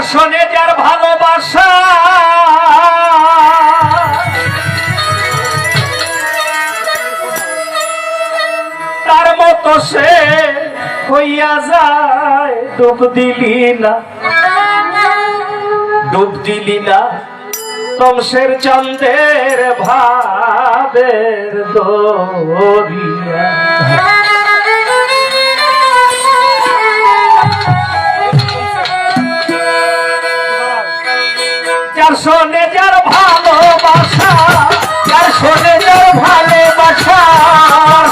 দর্শনে যার ভালোবাসা। তার মতো সে হইয়া যায়, ডুব দিলি না। ডুব দিলি না। তমসের চন্দের ভাবের দরিয়া। শোনে যার ভালোবাসা যার শোনে যার ভালোবাসা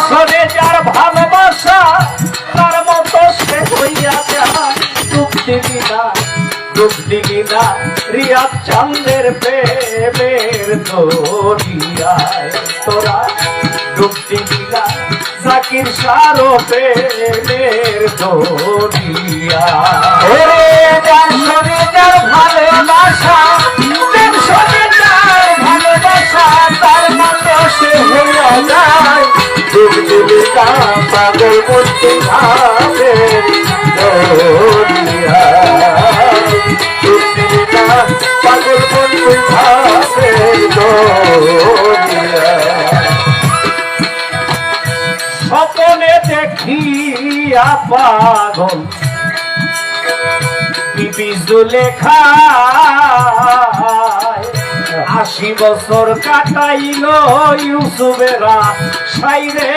শোনে যার ভালোবাসা, তার মতো সে হইয়া যায়। ডুব দিবি না ডুব দিবি না, রিয়াদ চান্দের প্রেমের দরিয়ায় তোরা ডুব দিবি না, জাকির সারো প্রেমের দরিয়া ওরে, যার শোনে পাগল করতে ভাবে স্বপনে দেখিয়া পাগল। বিবি জুলেখা আশি বছর কাটাইল ইউসুফেরা। সাইরে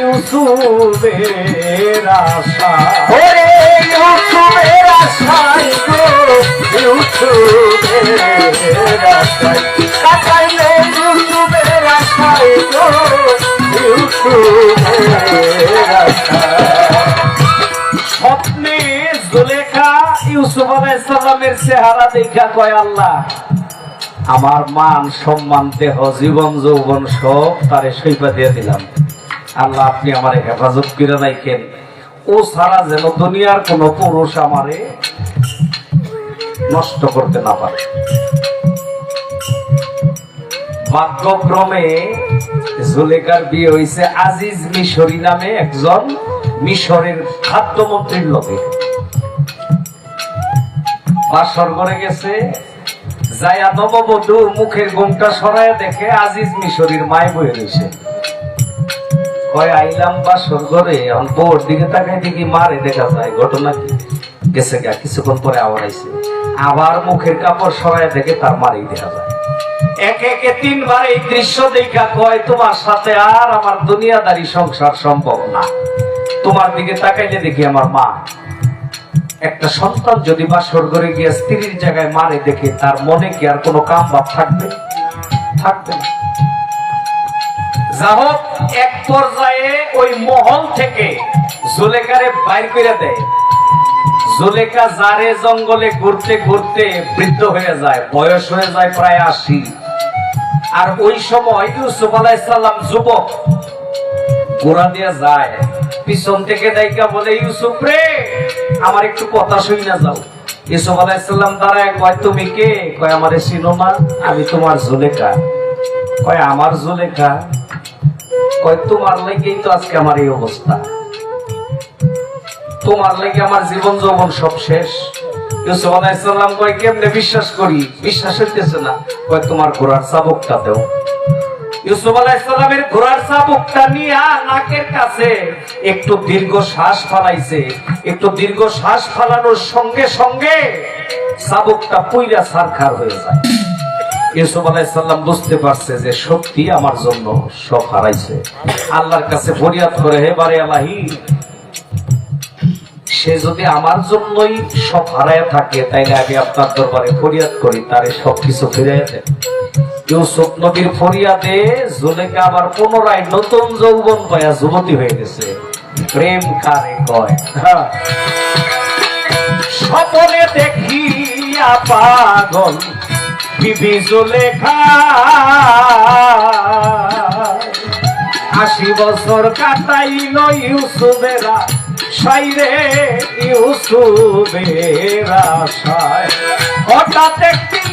ইউসুফেরা ওরে ইউসুফেরা সাই গো ইউসুফেরা সাই কাটাইলে ইউসুফেরা সাই গো ইউসুফেরা স্বপ্নে জুলেখা ইউসুফ আলাইসাল্লামের চেহারা দেখা কয় আল্লাহ। আমার মান, সম্মান, দেহ, জীবন, যৌবন সব তারে সইপা দিয়ে দিলাম। আল্লাহ, আপনি আমার হেফাজত করে রাখেন ও ছাড়া যেন দুনিয়ার কোন পুরুষ আমারে নষ্ট করতে না পারে। ভাগ্যক্রমে জুলেখার বিয়ে হয়েছে আজিজ মিশরি নামে একজন মিশরের খাদ্যমন্ত্রীর লোকে। বাসর করে গেছে মুখের সরায় দেখে আজিজ মিশরির মায় বয়ে রয়েছে কয়, আইলাম বউর দিকে তাকাই দেখি মারে দেখা যায়, ঘটনা কি? গেছে গা কিছুক্ষণ পরে আবার আইছে। আবার মুখের কাপড় সরায় দেখে তার মারেই দেখা যায়। একে একে তিনবার এই দৃশ্য দেখা কয়, তোমার সাথে আর আমার দুনিয়াদারি সংসার সম্ভব না। তোমার দিকে তাকাইলে দেখি আমার মা। একটা সন্তান যদি বাসর ঘরে গিয়ে স্ত্রীর জায়গায় মারে দেখে, তার মনে কি আর কোনো কাম ভাব থাকবে? থাকবে না। যা হোক এক পর্যায়ে ওই মহল থেকে জুলেখারে বাইর করে দেয়। জুলেখা জারে জঙ্গলে ঘুরতে ঘুরতে বৃদ্ধ হয়ে যায়, বয়স হয়ে যায় প্রায় আশি। আর ওই সময় ইউসুফ আলাইসাল্লাম যুবক গোড়া দিয়ে যায়, পিছন থেকে দায়িকা বলে, ইউসুফ রে আমার একটু কথা শুই না যাও। ইউসুফ আলাইসাল্লাম দাঁড়ায় কয়, তুমি কে? কয়, আমারে চিনো না, আমি তোমার জুলেখা। কয়, আমার জুলেখা? কয়, তোমার লেগেই তো আজকে আমার এই অবস্থা। তোমার লেগে আমার জীবন যৌবন সব শেষ। ইউসুফ আলাইসাল্লাম কয়, কেমনে বিশ্বাস করি? বিশ্বাস হইতেছে না। কয়, তোমার ঘোড়ার চাবুকটা দেও। ইউসুফ আলাইসাল্লামের ঘোড়ার চাবুকটা নিয়ে নাকের কাছে একটু দীর্ঘ শ্বাস ফালাইছে। একটু দীর্ঘ শ্বাস ফালানোর সঙ্গে সঙ্গে চাবুকটা পুইরা সারখার হয়ে যায়। ইউসুফ আলাইসাল্লাম বুঝতে পারছে যে সত্যি আমার জন্য সব হারাইছে। আল্লাহর কাছে ফরিয়াদ করে, হে বারে আলাহি সে যদি আমার জন্যই সব হারায় থাকে, তাইলে আমি আপনার দরবারে ফরিয়াদ করি, তারে সবকিছু ফিরে দেন। ফরিয়াদে জুলেখা আবার পুনরায় নতুন যৌবন পায়া যুবতী হয়ে গেছে। প্রেম কারে কয়? হ্যাঁ। পাগল, বিবি জুলেখা আশি বছর কাটাইল ইউসুফেরা, সাইরে ইউসুফেরা সাই হঠাৎ একদিন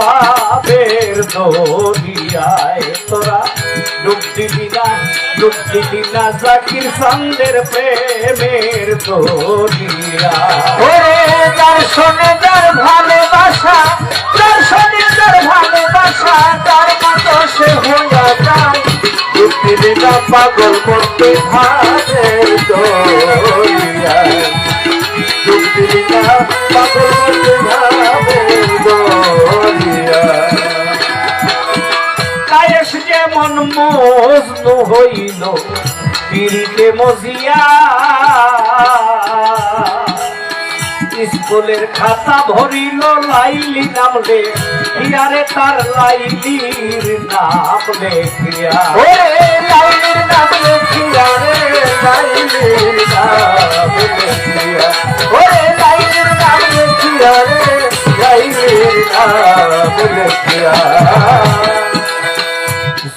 ভাবে দরিয়ায় তোরা। ডুব দিবি না ডুব দিবি না জাকির সন্দের প্রেমের দরিয়া ওরে দর্শনে তার ভালোবাসা দর্শনে তার ভালোবাসা তার মতো সে হইয়া যায়। ডুব না পাগল করতে ভাবে দরিয়ায় ডুব দিবি না পাগল করতে ভাবে দরিয়ায় মজনু হইল, পিড়িতে মজিয়া। স্কুলের খাতা ভরিল, লাইলি নামলে ইয়ারে তার লাইলির নাম লেখিয়া ওরে লাইনের নাম লেখিয়া রে, লাইলির নাম লেখিয়া ওরে লাইনের নাম লেখিয়া রে, লাইলির নাম লেখিয়া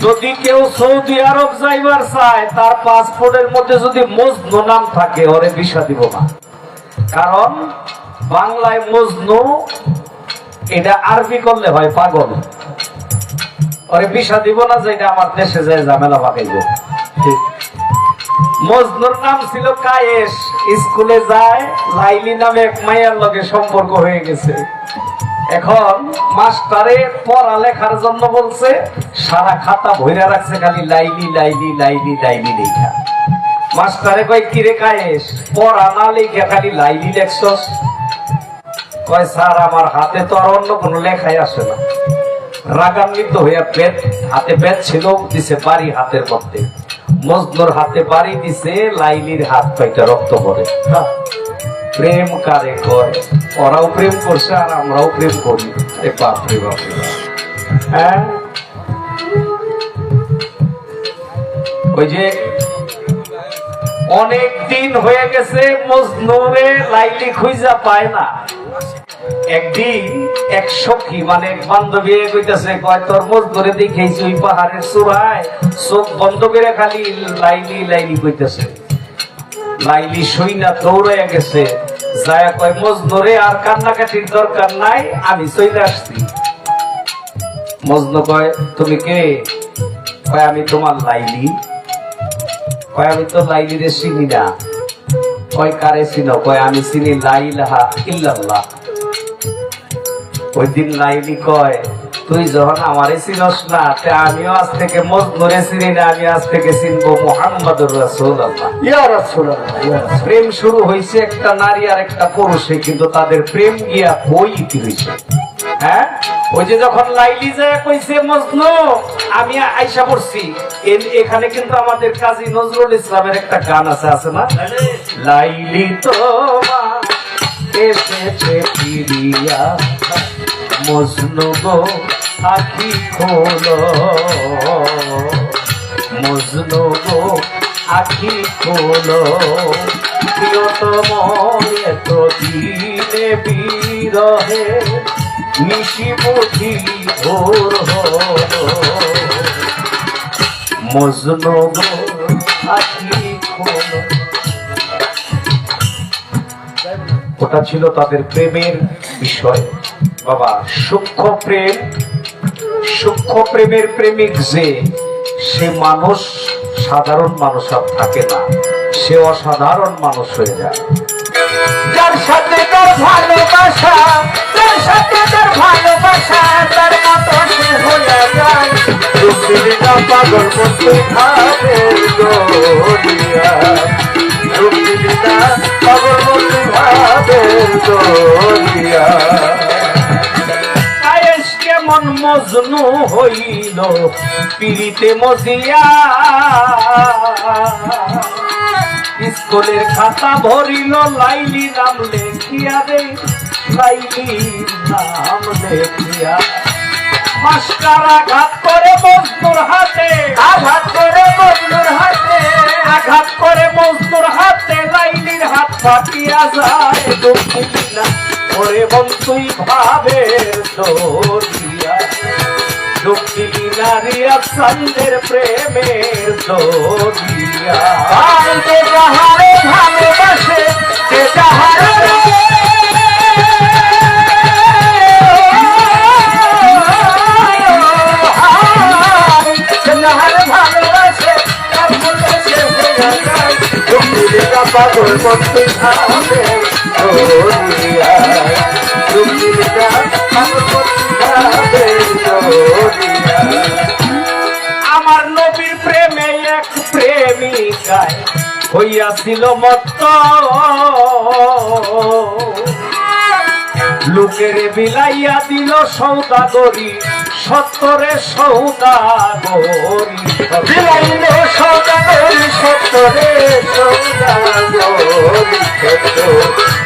যদি কেউ সৌদি আরব যাইবার চায়, তার পাসপোর্টের মধ্যে যদি মজনু নাম থাকে, ওরে ভিসা দিব না। কারণ বাংলায় মজনু, এটা আরবি করলে হয় পাগল। ওরে ভিসা দিব না যে এটা আমার দেশে যায় ঝামেলা পাকাইব মজনুর নাম ছিল কায়েস স্কুলে যায়, লাইলি নামে এক মাইয়ার লগে সম্পর্ক হয়ে গেছে। এখন মাস্টারে পড়ালেখার জন্য বলছে, সারা খাতা ভইরা রাখছে খালি লাইলি লাইলি লাইলি লাইলি লেখা। মাস্টারে কয়, কিরে কায়েস, পড়া না লেখা, খালি লাইলি লেখছস? কয়, স্যার, আমার হাতে তো আর অন্য কোনো লেখাই আসে না। রাগান্বিত হইয়া বেদ হাতে বেদ ছিল, দিছে বাড়ি হাতের মধ্যে। মজনুর হাতে বাড়ি দিছে, লাইলির হাত কয়টা রক্ত পড়ে। হ্যাঁ প্রেম কারে কয়? ওরাও প্রেম করছে আর আমরাও প্রেম করি। এ বাপরে বাপরে। হ্যাঁ? ওই যে অনেক দিন হয়ে গেছে, মজনুরে লাইলি খুঁজা পায় না। একদিন এক সখী মানে এক বান্ধবী কইতাছে, কয়, তোর মজনুরে দেখেছি ওই পাহাড়ের চূড়ায় চোখ বন্ধ করে খালি লাইলি লাইলি কইতাছে। লাইলি সইনা দৌড়াইয়া গেছে। যায়া কয়, মজনুরে, আর কান্নাকাটির দরকার নাই, আমি চলে আসছি। মজনু কয়, তুমি কে? কয়, আমি তোমার লাইলি। কয়, আমি তো লাইলি রে চিনি না। কয়, কারে চিনো? কয়, আমি চিনি লাইলাহা ইল্লাল্লাহ। ওই দিন লাইলি কয় তুই যখন আমারে চিনস না তে আমিও আজ থেকে মজনুরে চিনি না আমি আজ থেকে চিনবো মোহাম্মদুর রাসূলুল্লাহ। রাসূলুল্লাহ রাসূল প্রেম শুরু হয়েছে একটা নারী আর একটা পুরুষে কিন্তু তাদের প্রেম গিয়া বই হয়েছে হ্যাঁ? ওই যে যখন লাইলি যায় কইছে মজনু আমি আইসা পড়ছি। এখানে কিন্তু আমাদের কাজী নজরুল ইসলামের একটা গান আছে আছে না? লাইলি তো এসেছে ফিরিয়া মজনু গো আখি খোলো। মজনু আখি খোলো। প্রিয়তম এত দিনে বিরহে নিশি বুঝি ভোর হলো। গো, আখি খোলো। ওটা ছিল তাদের প্রেমের বিষয়। বাবা, সূক্ষ্ম প্রেম সূক্ষ্ম প্রেমের প্রেমিক যে, সে মানুষ সাধারণ মানুষ আর থাকে না। সে অসাধারণ মানুষ হয়ে যায়। যার সাথে তার ভালোবাসা তার সাথে তার ভালোবাসা, তার মতো সে হইয়া যায়। পাগল করতে ভাবে দরিয়া পাগল করতে ভাবে দরিয়া কেমন মজনু হইল, পিড়িতে মজিয়া। স্কুলের খাতা ভরিল, লাইলি নাম লেখিয়া রে, লাইলি নাম লেখিয়া। মাস্টার আঘাত করে মজদুর হাতে, আঘাত করে বন্ধুর হাতে, আঘাত করে মজদুর হাতে, লাইলির হাত ফাটিয়া যায়। দুঃখিনা, ওরে বন্ধুই ভাবের দরিয়া পড়িয়া ছন্দের প্রেমের দোদিয়া যে যাহারে ভালোবাসে সে যাহারে পাগল করতে থাকে প্রেমিকায় হইয়াছিল মত্ত। লোকের বিলাইয়া দিল সৌদাগরি, সত্তরে সৌদাগরি। বিলাইল সৌদাগরি, সত্তরে সৌদাগরি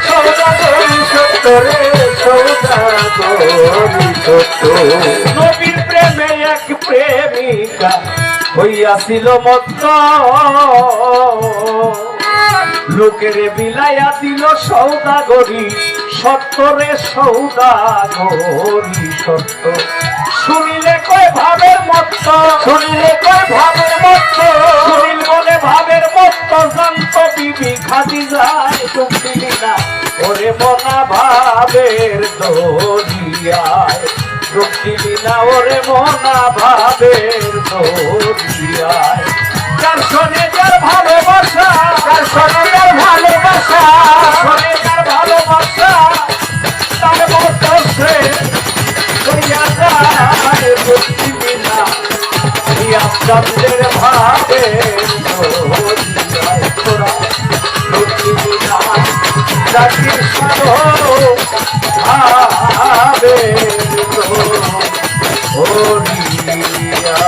সৌদাগরি, সত্তরে সৌদাগরি সত্য নবীর প্রেমে এক প্রেমিকা হইয়াছিল মত্ত। লোকের বিলাইয়া দিল সৌদাগরি সত্তরে সৌদাগরি, সত্য। শুনিলে কয় ভাবের মত্ত, শুনিলে কয় ভাবের মতো শুনিল বলে ভাবের মত্ত, জান্ত বিবি খাদি যায় তুমি না। ওরে মনা ভাবের দরিয়ায়। রুকিলি না ওরে মনা ভাবের দরিয়ায় যার শোনে যার ভালোবাসা তার সনের ভালোবাসা শোনে যার ভালোবাসা, তার মতো সে কইয়া যায়। রুকিলি না রিয়া চন্দ্রের ভাবের দরিয়ায় জাতির ভাবে হরিয়া